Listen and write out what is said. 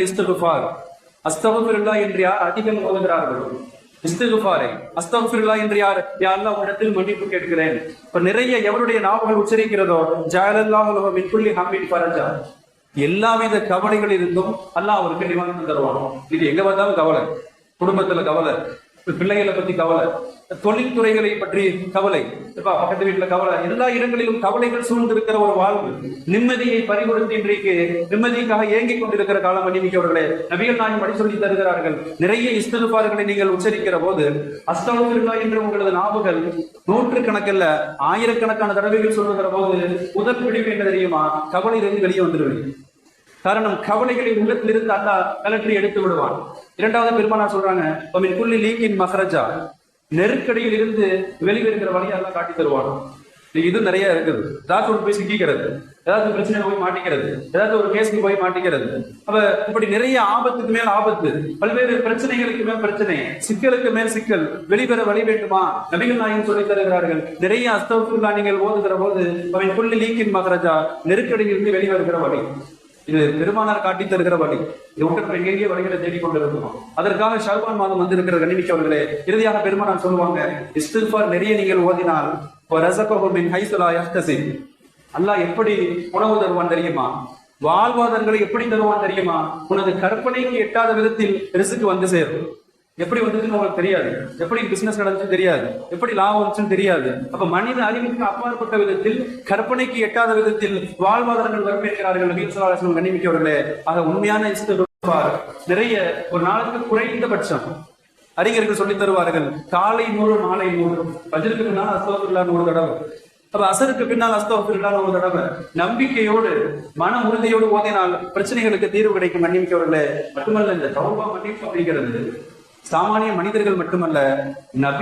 இஸ்துகுஃபார். அஸ்தகுஃபிருல்லா என்று யார் அதிகம் ஓதுகிறார்களோ இஸ்துகுஃபாரை. அஸ்தகுஃபிருல்லா என்று யார்? யாரெல்லாம் இடத்தில் மன்னிப்பு கேட்கிறேன். இப்ப நிறைய எவருடைய நாவுகள் உச்சரிக்கிறதோ ஜாலல்லாஹு மின் குல்லி ஹம்மின் ஃபரஜா. எல்லாவித கவலைகள் இருந்தும் அல்லாஹ் அவருக்கு நிவாரணம் தருவானோ? இது எங்க பார்த்தாலும் கவலை. குடும்பத்துல கவலை. பிள்ளைகளை பத்தி கவலை. தொழில்துறைகளை பற்றி கவலை. இப்போ பக்கத்து வீட்டுல கவலை. எல்லா இடங்களிலும் கவலைகள் சூழ்ந்திருக்கிற ஒரு வாழ்வு. நிம்மதியை பறிகொடுத்து இன்றைக்கு நிம்மதிக்காக ஏங்கிக் கொண்டிருக்கிற காலம் அணிமிக்கவர்களே நபிகள் நாயும் படி சொல்லி தருகிறார்கள். நிறைய இஸ்திருப்பார்களை நீங்கள் உச்சரிக்கிற போது அஸ்தவர்களா என்று உங்களது நாவுகள் நூற்று கணக்கில் ஆயிரக்கணக்கான தடவைகள் சொல்லுகிற போது முதல் பிடிவு என்ன தெரியுமா? கவலை இருந்து வெளியே வந்துடுவீங்க காரணம் கவலைகளை உள்ளத்திலிருந்து அல்லாஹ் கலற்றி எடுத்து விடுவான். இரண்டாவது பெருமானார் சொல்றாங்க "வமின் குல்லி லீக்கின் மகரஜா நெருக்கடியில் இருந்து வெளிவருகிற வழியை எல்லாம் காட்டி தருவான். இது நிறைய இருக்குது. ஏதாச்சும் ஒரு போய் சிக்கிக்கிறது ஏதாவது பிரச்சனை போய் மாட்டிக்கிறது ஏதாவது ஒரு கேஸுக்கு போய் மாட்டிக்கிறது. அப்ப இப்படி நிறைய ஆபத்துக்கு மேல் ஆபத்து பல்வேறு பிரச்சனைகளுக்கு மேல் பிரச்சனை சிக்கலுக்கு மேல் சிக்கல் வெளிவர வழி வேண்டுமா? நபிகள் நாயகம் சொல்லி தருகிறார்கள் நிறைய அஸ்தவத்துல்லா நீங்கள் ஓதுகிற போது அவன் புள்ளி லீக்கின் மகரஜா நெருக்கடியிலிருந்து வெளிவருகிற வழி. இது பெருமானார் காட்டி தருகிற வழி இது விட்டு எங்கெங்கே வழிகளை தேடிக் கொண்டிருக்கிறோம் அதற்காக ஷால்பான் மாதம் வந்திருக்கிற கண்ணிமிக்க அவர்களே இறுதியாக பெருமானார் சொல்லுவாங்க இஸ்திஃபார் நிறைய நீங்கள் ஓதினால் ரசகஹு ஹைசுலா அல்லாஹ் எப்படி உணவு தருவான் தெரியுமா? வாழ்வாதாரங்களை எப்படி தருவான் தெரியுமா? உனது கற்பனைக்கு எட்டாத விதத்தில் ரிசுக்கு வந்து சேரும். எப்படி வந்ததுன்னு அவங்களுக்கு தெரியாது. எப்படி பிசினஸ் நடந்துச்சு தெரியாது. எப்படி லாபம் வந்துச்சுன்னு தெரியாது. அப்ப மனித அறிவுக்கு அப்பாற்பட்ட விதத்தில் கற்பனைக்கு எட்டாத விதத்தில் வாழ்வாதாரங்கள் வரவேற்கிறார்கள் நபீசலாசனம் கண்ணிமிக்கவர்களே ஆக உண்மையான நிறைய ஒரு நாளுக்கு குறைந்தபட்சம் அறிஞர்கள் சொல்லித் தருவார்கள் காலை நூறு மாலை நூறு. பஜருக்கு பின்னால் அஸ்தோபில்லா ஒரு தடவை. அப்ப அசருக்கு பின்னால் அஸ்தோபில்லா ஒரு தடவை. நம்பிக்கையோடு மன உறுதியோடு ஓதினால் பிரச்சனைகளுக்கு தீர்வு கிடைக்கும் மன்னிமிக்கவர்களே மட்டுமல்ல இந்த தௌபா மன்னிப்பு அப்படிங்கிறது சாமானிய மனிதர்கள் மட்டுமல்ல நபி